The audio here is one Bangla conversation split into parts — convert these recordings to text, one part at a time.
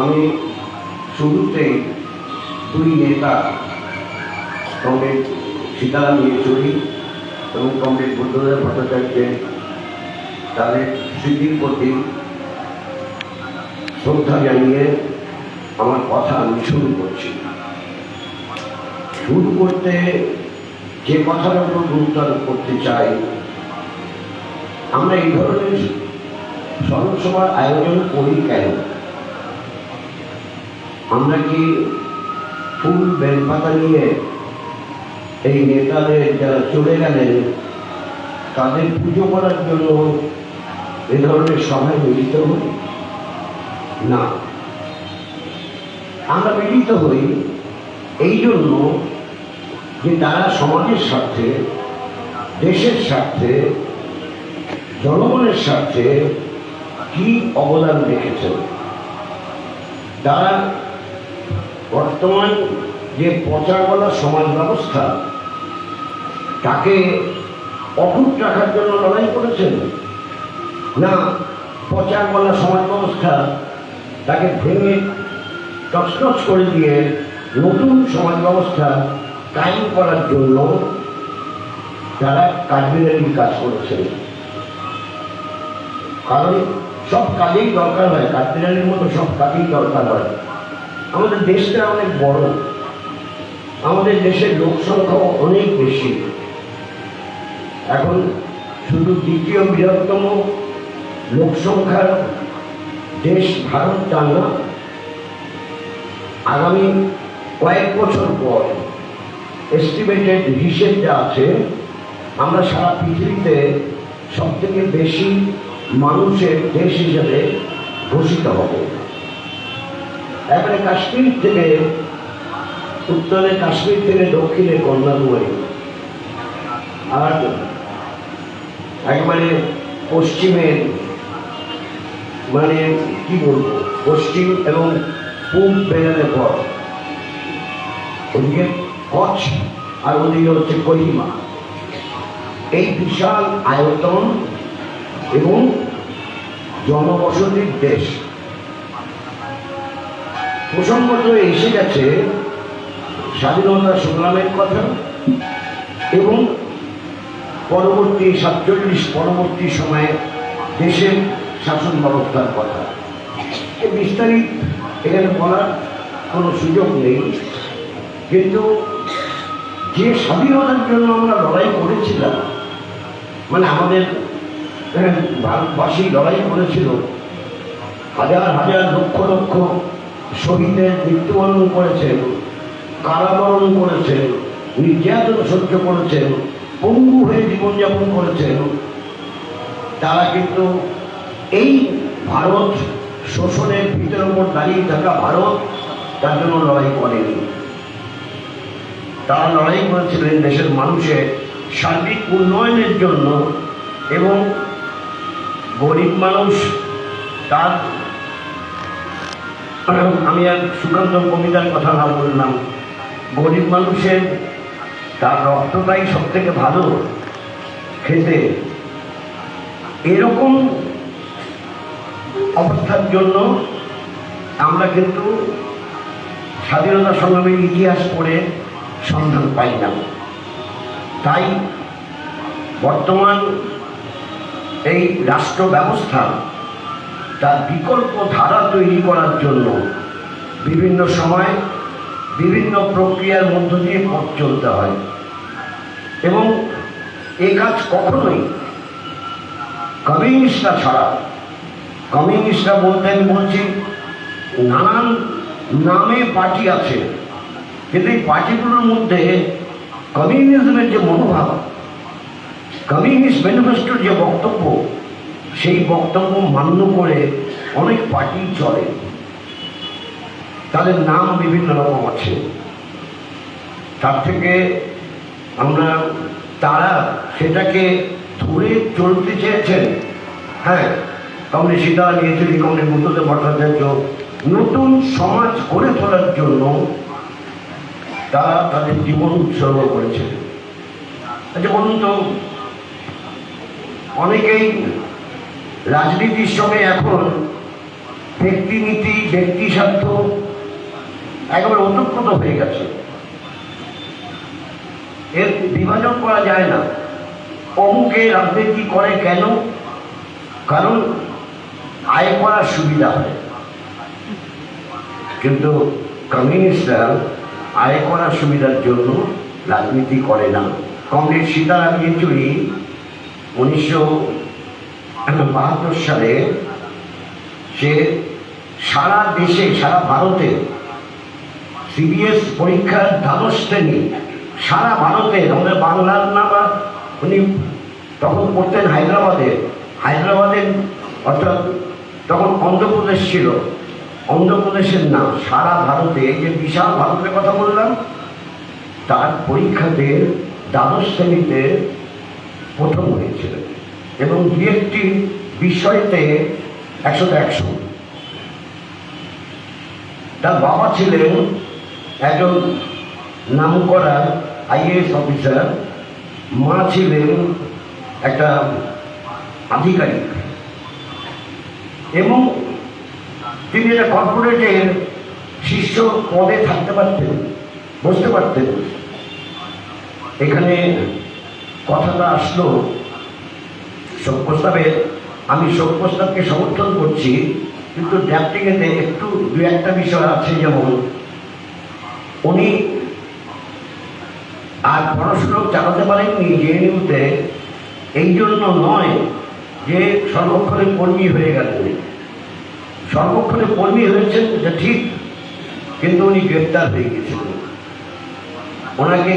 আমি শুরুতেই দুই নেতা কমরেড সীতারাম ইয়েচুরি এবং কমরেড বুদ্ধদেব ভট্টাচার্যের তাদের স্মৃতির প্রতি শ্রদ্ধা জানিয়ে আমার কথা আমি শুরু করছি। শুরু করতে যে কথার উপর গুরুত্ব আরোপ করতে চাই, আমরা এই ধরনের স্মরণ সভার আয়োজন করি কেন? আমরা কি ফুল বেলপাতা নিয়ে এই নেতাদের যারা চলে গেলেন, তাদের পুজো করার জন্য এ ধরনের সভায় মিলিত হই? না। আমরা মিলিত হই এই জন্য যে তারা সমাজের স্বার্থে, দেশের স্বার্থে, জনগণের স্বার্থে কি অবদান রেখেছেন? তারা বর্তমান যে পচাগলা সমাজ ব্যবস্থা, তাকে অটুট রাখার জন্য লড়াই করেছেন? না, পচাগলা সমাজ ব্যবস্থা তাকে ভেঙে টসটস করে দিয়ে নতুন সমাজ ব্যবস্থা কায়েম করার জন্য তারা কাঠবিড়ালির কাজ করেছেন। কারণ সব কাজেই দরকার হয়, কাঠবিড়ালির মতো সব কাজেই দরকার হয়। আমাদের দেশটা অনেক বড়। আমাদের দেশের লোক সংখ্যাও অনেক বেশি। এখন শুধু দ্বিতীয় বৃহত্তম লোক সংখ্যার দেশ ভারত, তা না, আগামী কয়েক বছর পর এস্টিমেটেড হিসেব যা আছে, আমরা সারা পৃথিবীতে সবথেকে বেশি মানুষের দেশ হিসেবে ঘোষিত হব। এবারে কাশ্মীর থেকে, উত্তরে কাশ্মীর থেকে দক্ষিণে কন্যাকুমারী। আর একবারে পশ্চিমের মানে কি বলব, পশ্চিম এবং পূব বেড়ানোর পর। ওদিকে কচ্ছ আর ওদিকে হচ্ছে কহিমা। এই বিশাল আয়তন এবং জনবসতির দেশ। প্রসঙ্গত এসে গেছে স্বাধীনতা সংগ্রামের কথা এবং পরবর্তী সাতচল্লিশ পরবর্তী সময়ে দেশের শাসন ব্যবস্থার কথা। এ বিস্তারিত এখানে বলার কোনো সুযোগ নেই। কিন্তু যে স্বাধীনতার জন্য আমরা লড়াই করেছিলাম মানে আমাদের ভারতবাসী লড়াই করেছিল, হাজার হাজার লক্ষ লক্ষ শহীদের মৃত্যুবরণ করেছেন কারাবরণ করেছেন নির্যাতন সহ্য করেছেন পঙ্গু হয়ে জীবনযাপন করেছেন তারা কিন্তু এই ভারত শোষণের ভিতর উপর দাঁড়িয়ে থাকা ভারত তার জন্য লড়াই করেনি। তারা লড়াই করেছিলেন দেশের মানুষের সার্বিক উন্নয়নের জন্য এবং গরিব মানুষ তার আমি এক সুকান্ত কবিতার কথা না বললাম গরিব মানুষের তার রক্তটাই সব থেকে ভালো খেতে। এরকম অবস্থার জন্য আমরা কিন্তু স্বাধীনতা সংগ্রামের ইতিহাস পড়ে সন্ধান পাই না তাই বর্তমান এই রাষ্ট্র ব্যবস্থা তার বিকল্প ধারা তৈরি করার জন্য বিভিন্ন সময় বিভিন্ন প্রক্রিয়ার মধ্য দিয়ে পথ চলতে হয়। এবং এ কাজ কখনোই কমিউনিস্টরা ছাড়া, কমিউনিস্টরা বলতে আমি বলছি, নানান নামে পার্টি আছে, কিন্তু এই পার্টিগুলোর মধ্যে কমিউনিজমের যে মনোভাব, কমিউনিস্ট ম্যানিফেস্টোর যে বক্তব্য সেই বক্তব্য মান্য করে অনেক পার্টি চলে। তাদের নাম বিভিন্ন রকম আছে। তার থেকে আমরা, তারা সেটাকে ধরে চলতে চেয়েছেন। হ্যাঁ কমনি সীতা নিয়েছেন কমনি বুদ্ধদেব ভট্টাচার্য। নতুন সমাজ গড়ে তোলার জন্য তারা তাদের জীবন উৎসর্গ করেছেন। আচ্ছা বলুন তো, অনেকেই রাজনীতির সঙ্গে এখন ব্যক্তিনীতি ব্যক্তি স্বার্থ একেবারে অতপ্রত হয়ে গেছে। এর বিভাজন করা যায় না। অমুকে রাজনীতি করে কেন? কারণ আয় করার সুবিধা হয়। কিন্তু কমিউনিস্টরা আয় করার সুবিধার জন্য রাজনীতি করে না। কংগ্রেস সীতারাম ইয়েচুরি উনিশশো বাহাত্তর সালে সে সারা দেশে, সারা ভারতে সিবিএস পরীক্ষার দ্বাদশ শ্রেণি, সারা ভারতে, আমাদের বাংলার নাম উনি তখন পড়তেন হায়দ্রাবাদে। হায়দ্রাবাদের অর্থাৎ তখন অন্ধ্রপ্রদেশ ছিল। অন্ধ্রপ্রদেশের নাম, সারা ভারতে যে বিশাল ভারতের কথা বললাম, তার পরীক্ষাতে দ্বাদশ শ্রেণীতে প্রথম হয়েছিল। এবং দু একটি বিষয়তে একশো একশো। তার বাবা ছিলেন একজন নামকরা আইএএস অফিসার, মা ছিলেন একটা আধিকারিক। এবং তিনি একটা কর্পোরেটের শীর্ষ পদে থাকতে পারতেন, বসতে পারতেন। এখানে কথাটা আসলো শোক প্রস্তাবে আমি শোক প্রস্তাবকে সমর্থন করছি, কিন্তু ড্যাপটিংয়েতে একটু দু একটা বিষয় আছে যেমন, উনি আর পড়াশুনো চালাতে পারেননি জেএনইউতে, এই জন্য নয় যে সর্বক্ষণে কর্মী হয়ে গেলেন। সর্বক্ষণে কর্মী হয়েছেন এটা ঠিক, কিন্তু উনি গ্রেপ্তার হয়ে গেছিলেন ওনাকে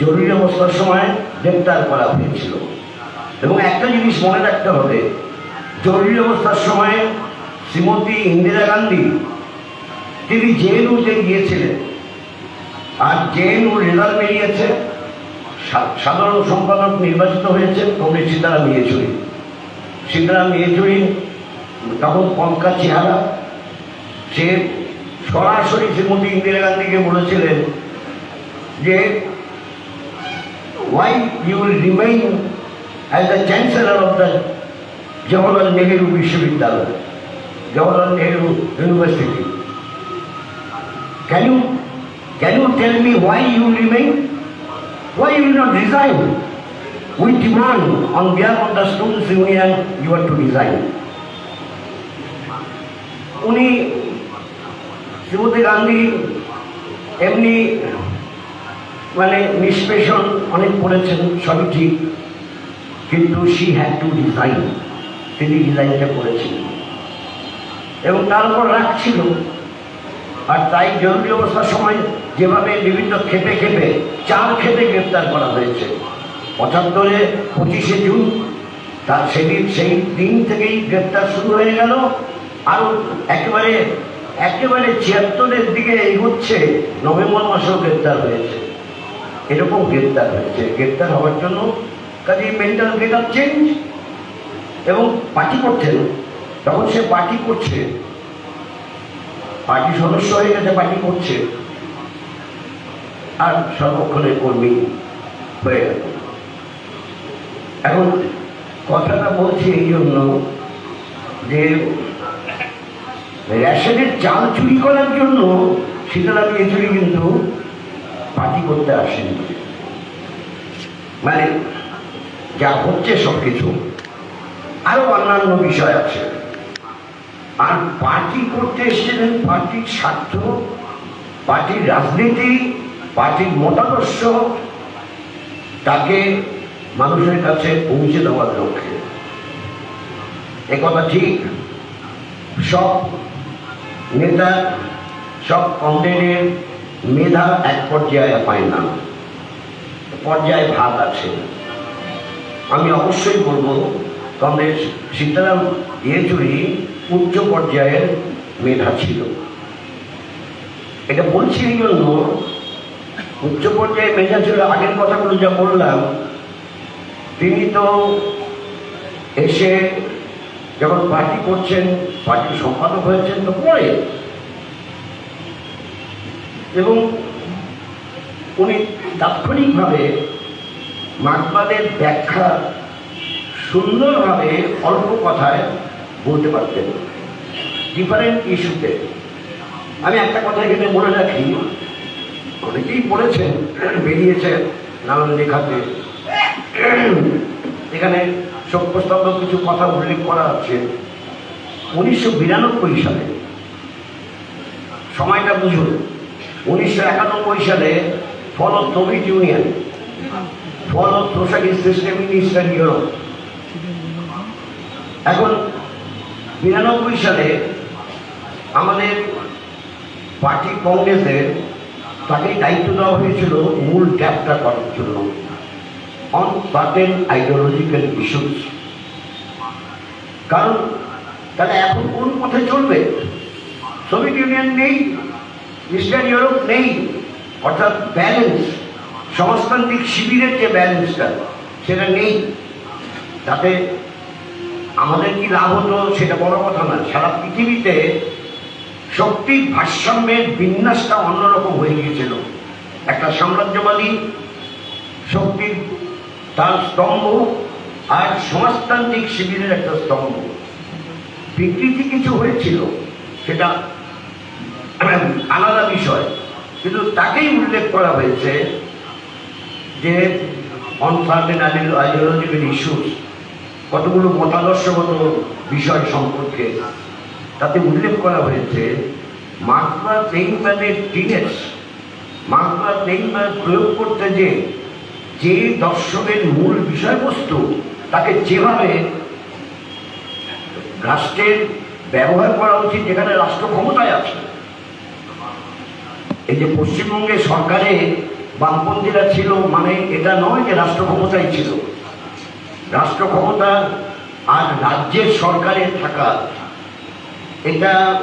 জরুরি অবস্থার সময় গ্রেপ্তার করা হয়েছিল। এবং একটা জিনিস মনে রাখতে হবে, জরুরি অবস্থার সময় শ্রীমতী ইন্দিরা গান্ধী, তিনি জেএনইউতে গিয়েছিলেন। আর জেএনইউ রেজাল্ট বেরিয়েছে সাধারণ সম্পাদক নির্বাচিত হয়েছে কংগ্রেস সীতারাম ইয়েচুরি। সীতারাম ইয়েচুরি তখন পঙ্কা চেহারা। সে সরাসরি শ্রীমতী ইন্দিরা গান্ধীকে বলেছিলেন যে why you remain as the chancellor of the Jawaharlal Nehru বিশ্ববিদ্যালয় Jawaharlal Nehru university Can you can you tell me why you remain? Why you not resign? We demand on behalf of the students union you are to resign. উনি শ্রীমতী গান্ধী এমনি মানে নিষ্পেষণ অনেক করেছেন সবই ঠিক কিন্তু শি হ্যাড টু ডিজাইন তিনি ডিজাইনটা করেছিলেন এবং তার উপর রাখছিল আর তাই জরুরি অবস্থার সময় যেভাবে বিভিন্ন ক্ষেপে ক্ষেপে, চার ক্ষেপে গ্রেপ্তার করা হয়েছে। পঁচাত্তরে পঁচিশে জুন, তার সেদিন, সেই দিন থেকেই গ্রেপ্তার শুরু হয়ে গেল। আর একেবারে একেবারে ছিয়াত্তরের দিকে এগোচ্ছে, নভেম্বর মাসেও গ্রেপ্তার হয়েছে। এরকম গ্রেপ্তার হয়েছে। গ্রেপ্তার হওয়ার জন্য কাজে মেন্টাল গেট আপ চেঞ্জ এবং পার্টি করছেন তখন সে পার্টি করছে। পার্টি সদস্য হয়ে গেছে পার্টি করছে। আর সর্বক্ষণের কর্মী হয়ে এখন কথাটা বলছি এই জন্য যে রেশনের চাল চুরি করার জন্য সীতারাম ইয়েচুরি কিন্তু পার্টি করতে আসেনি। মানে যা হচ্ছে সব কিছু আরও অন্যান্য বিষয় আছে। আর পার্টি করতে এসেছিলেন, পার্টির স্বার্থ, পার্টির রাজনীতি, পার্টির মতাদর্শ, তাকে মানুষের কাছে পৌঁছে দেওয়ার লক্ষ্যে। কথা ঠিক। সব নেতা, সব কমরেডের মেধা এক পর্যায়ে পায় না। পর্যায়ে ভাগ আছে। আমি অবশ্যই বলব কংগ্রেস সীতারাম ইয়েচুরি উচ্চ পর্যায়ের মেধা ছিল। এটা বলছি এই জন্য, উচ্চ পর্যায়ে মেধা ছিল, আগের কথাগুলো যা বললাম, তিনি তো এসে যখন পার্টি করছেন, পার্টির সম্পাদক হয়েছেন, তো পরে। এবং উনি তাৎক্ষণিকভাবে মার্কবাদের ব্যাখ্যা সুন্দরভাবে অল্প কথায় বলতে পারতেন। ডিফারেন্ট ইস্যুতে আমি একটা কথা এখানে মনে রাখি। অনেকেই পড়েছেন বেরিয়েছেন নানান লেখাতে এখানে সত্যস্তম্ভ কিছু কথা উল্লেখ করা আছে। উনিশশো বিরানব্বই সালে। সময়টা বুঝুন। উনিশশো একানব্বই সালে fall of Soviet Union system in Eastern Europe এখন বিরানব্বই সালে আমাদের পার্টি কংগ্রেসের তাকে দায়িত্ব দেওয়া হয়েছিল মূল ট্যাপটা করার জন্য। অন সার্টেন আইডিওলজিক্যাল ইস্যুস কারণ তাহলে এখন কোন পথে চলবে? সোভিয়েত ইউনিয়ন নেই ইস্টার্ন ইউরোপ নেই, অর্থাৎ ব্যালেন্স সমাজতান্ত্রিক শিবিরের যে ব্যালেন্সটা, সেটা নেই। তাতে আমাদের কি লাভ হতো সেটা বড় কথা না। সারা পৃথিবীতে শক্তির ভারসাম্যের বিন্যাসটা অন্যরকম হয়ে গিয়েছিল। একটা সাম্রাজ্যবাদী শক্তির তার স্তম্ভ আর সমাজতান্ত্রিক শিবিরের একটা স্তম্ভ। বিকৃতি কিছু হয়েছিল, সেটা আলাদা বিষয়। কিন্তু তাকেই উল্লেখ করা হয়েছে যে অনসার্টেন আইডিওলজিক্যাল ইস্যুস কতগুলো মতাদর্শগত বিষয় সম্পর্কে তাতে উল্লেখ করা হয়েছে মার্কমা তেইনম্যানের টিনেস মার্কমা তেইনম্যান প্রয়োগ করতে যে যে দর্শনের মূল বিষয়বস্তু তাকে যেভাবে রাষ্ট্রের ব্যবহার করা উচিত, যেখানে রাষ্ট্র ক্ষমতায় আছে। এই যে পশ্চিমবঙ্গে সরকারে বামপন্থীরা ছিল মানে এটা নয় যে রাষ্ট্র ক্ষমতায় ছিল। রাষ্ট্র ক্ষমতা আর রাজ্যের সরকারে থাকা। এটা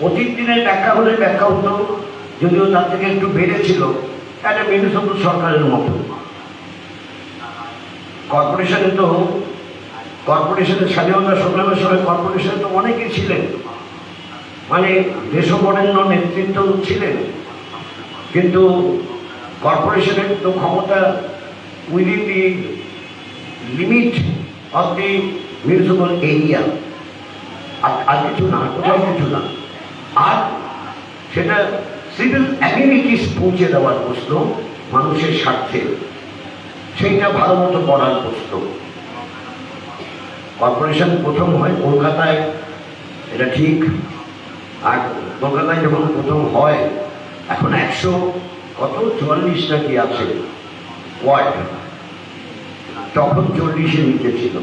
অতীত দিনের ব্যাখ্যা হলে ব্যাখ্যা হতো, যদিও তার থেকে একটু বেড়েছিল একটা মিউনিসিপাল সরকারের মতো। কর্পোরেশনে তো, কর্পোরেশনের স্বাধীনতা সংগ্রামের সময় কর্পোরেশনে তো অনেকেই ছিলেন। মানে দেশবরেণ্য নেতৃত্ব ছিলেন। কিন্তু কর্পোরেশনের তো ক্ষমতা within the limit of the municipal area আর কিছু না, কোথাও কিছু না। আর সেটা সিভিল অ্যামিনিটিস পৌঁছে দেওয়ার প্রশ্ন মানুষের স্বার্থে। সেইটা ভালো মতো করার প্রশ্ন। কর্পোরেশন প্রথম হয় কলকাতায়, এটা ঠিক। আর কলকাতায় যখন প্রথম হয়, এখন একশো কত চুয়াল্লিশটা কি আছে? ওয়ার্ড। তখন চল্লিশের নিচে ছিল।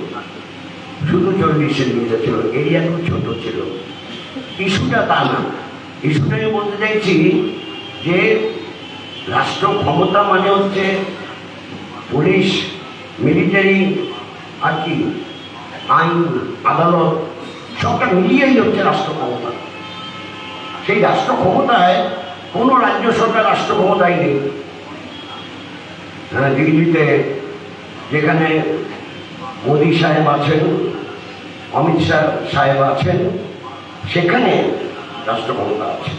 শুধু চল্লিশের নিচে ছিল, এরিয়া খুব ছোট ছিল। ইস্যুটা তা না। ইস্যুটা আমি বলতে চাইছি যে, রাষ্ট্র ক্ষমতা মানে হচ্ছে পুলিশ, মিলিটারি আর কি, আইন, আদালত, সবটা মিলিয়েই হচ্ছে রাষ্ট্র ক্ষমতা। সেই রাষ্ট্র ক্ষমতায় কোনো রাজ্য সরকার রাষ্ট্র ক্ষমতায় নেই। হ্যাঁ, দিল্লিতে যেখানে মোদি সাহেব আছেন অমিত শাহ সাহেব আছেন সেখানে রাষ্ট্র ক্ষমতা আছে।